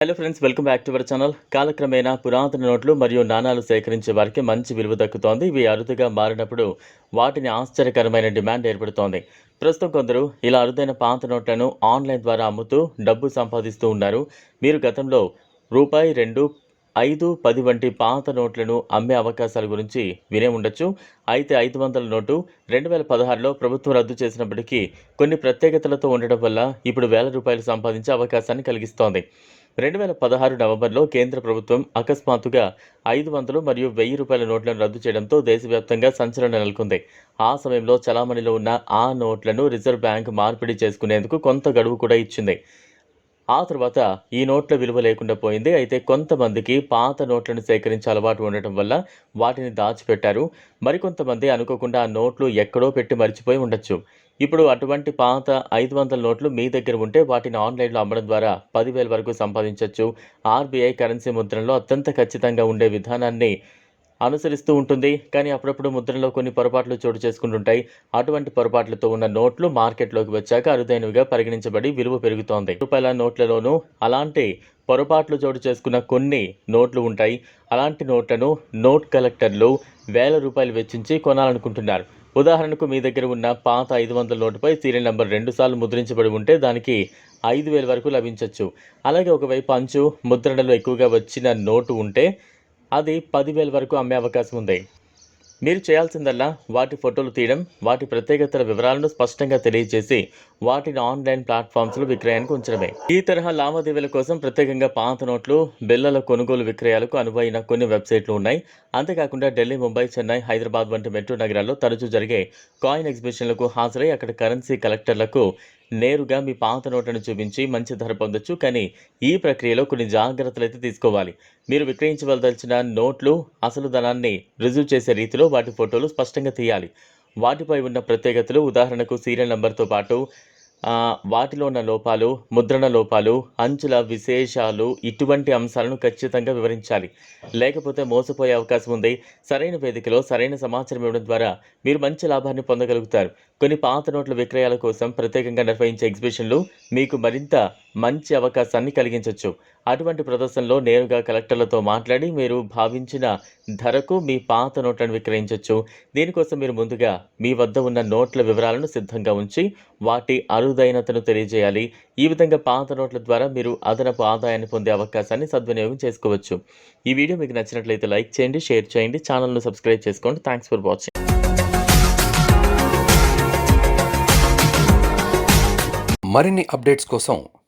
Hello friends welcome back to our channel కాలక్రమేణా పురాతన నోట్లు మరియు నాణాలు సేకరించే వారికి మంచి విలువ దక్కుతోంది. ఇవి అరుదుగా మారినప్పుడు వాటిని ఆశ్చర్యకరమైన డిమాండ్ ఏర్పడుతోంది. ప్రస్తుతం కొందరు ఇలా అరుదైన పాత నోట్లను ఆన్లైన్ ద్వారా అమ్ముతూ డబ్బు సంపాదిస్తూ ఉన్నారు. మీరు గతంలో రూపాయి రెండు ఐదు పది వంటి పాత నోట్లను అమ్మే అవకాశాల గురించి వినే ఉండొచ్చు. అయితే ఐదు వందల నోటు రెండు వేల పదహారులో ప్రభుత్వం రద్దు చేసినప్పటికీ కొన్ని ప్రత్యేకతలతో ఉండడం వల్ల ఇప్పుడు వేల రూపాయలు సంపాదించే అవకాశాన్ని కలిగిస్తోంది. రెండు వేల పదహారు నవంబర్లో కేంద్ర ప్రభుత్వం అకస్మాత్తుగా ఐదు వందలు మరియు వెయ్యి రూపాయల నోట్లను రద్దు చేయడంతో దేశవ్యాప్తంగా సంచలనం నెలకొంది. ఆ సమయంలో చలామణిలో ఉన్న ఆ నోట్లను రిజర్వ్ బ్యాంక్ మార్పిడి చేసుకునేందుకు కొంత గడువు కూడా ఇచ్చింది. ఆ తర్వాత ఈ నోట్ల విలువ లేకుండా పోయింది. అయితే కొంతమందికి పాత నోట్లను సేకరించే అలవాటు ఉండటం వల్ల వాటిని దాచిపెట్టారు. మరికొంతమంది అనుకోకుండా ఆ నోట్లు ఎక్కడో పెట్టి మర్చిపోయి ఉండొచ్చు. ఇప్పుడు అటువంటి పాత ఐదు వందల నోట్లు మీ దగ్గర ఉంటే వాటిని ఆన్లైన్లో అమ్మడం ద్వారా పదివేల వరకు సంపాదించవచ్చు ఆర్బీఐ కరెన్సీ ముద్రణలో అత్యంత ఖచ్చితంగా ఉండే విధానాన్ని అనుసరిస్తూ ఉంటుంది. కానీ అప్పుడప్పుడు ముద్రలో కొన్ని పొరపాట్లు చోటు చేసుకుంటుంటాయి. అటువంటి పొరపాట్లతో ఉన్న నోట్లు మార్కెట్లోకి వచ్చాక అరుదైనవిగా పరిగణించబడి విలువ పెరుగుతోంది. రూపాయల నోట్లలోనూ అలాంటి పొరపాట్లు చోటు చేసుకున్న కొన్ని నోట్లు ఉంటాయి. అలాంటి నోట్లను నోట్ కలెక్టర్లు వేల రూపాయలు వెచ్చించి కొనాలనుకుంటున్నారు. ఉదాహరణకు మీ దగ్గర ఉన్న పాత ఐదు వందల నోటుపై సీరియల్ నెంబర్ రెండు సార్లు ముద్రించబడి ఉంటే దానికి ఐదు వేల వరకు లభించవచ్చు అలాగే ఒకవైపు అంచు ముద్రణలో ఎక్కువగా వచ్చిన నోటు ఉంటే అది పదివేల వరకు అమ్మే అవకాశం ఉంది. మీరు చేయాల్సిందల్లా వాటి ఫోటోలు తీయడం వాటి ప్రత్యేకతల వివరాలను స్పష్టంగా తెలియజేసి వాటిని ఆన్లైన్ ప్లాట్ఫామ్స్లో విక్రయానికి ఉంచడమే. ఈ తరహా లావాదేవీల కోసం ప్రత్యేకంగా పాత నోట్లు బిల్లల కొనుగోలు విక్రయాలకు అనువైన కొన్ని వెబ్సైట్లు ఉన్నాయి. అంతేకాకుండా ఢిల్లీ ముంబై చెన్నై హైదరాబాద్ వంటి మెట్రో నగరాల్లో తరచూ జరిగే కాయిన్ ఎగ్జిబిషన్లకు హాజరై అక్కడ కరెన్సీ కలెక్టర్లకు నేరుగా మీ పాత నోట్లను చూపించి మంచి ధర పొందొచ్చు కానీ ఈ ప్రక్రియలో కొన్ని జాగ్రత్తలు అయితే తీసుకోవాలి. మీరు విక్రయించవలదలిచిన నోట్లు అసలు ధనాన్ని రుజువు చేసే రీతిలో వాటి ఫోటోలు స్పష్టంగా తీయాలి. వాటిపై ఉన్న ప్రత్యేకతలు ఉదాహరణకు సీరియల్ నెంబర్తో పాటు వాటిలో ఉన్న లోపాలు ముద్రణ లోపాలు అంచుల విశేషాలు ఇటువంటి అంశాలను ఖచ్చితంగా వివరించాలి. లేకపోతే మోసపోయే అవకాశం ఉంది. సరైన వేదికలో సరైన సమాచారం ఇవ్వడం ద్వారా మీరు మంచి లాభాన్ని పొందగలుగుతారు. కొన్ని పాత నోట్ల విక్రయాల కోసం ప్రత్యేకంగా నిర్వహించే ఎగ్జిబిషన్లు మీకు మరింత మంచి అవకాశాన్ని కలిగించవచ్చు అటువంటి ప్రదర్శనలో నేరుగా కలెక్టర్లతో మాట్లాడి మీరు భావించిన ధరకు మీ పాత నోట్లను విక్రయించవచ్చు దీనికోసం మీరు ముందుగా మీ వద్ద ఉన్న నోట్ల వివరాలను సిద్ధంగా ఉంచి వాటి అరుదైనతను తెలియజేయాలి. ఈ విధంగా పాత నోట్ల ద్వారా మీరు అదనపు ఆదాయాన్ని పొందే అవకాశాన్ని సద్వినియోగం చేసుకోవచ్చు. ఈ వీడియో మీకు నచ్చినట్లయితే లైక్ చేయండి షేర్ చేయండి ఛానల్ను సబ్స్క్రైబ్ చేసుకోండి. Thanks for watching. మరిన్ని అప్డేట్స్ కోసం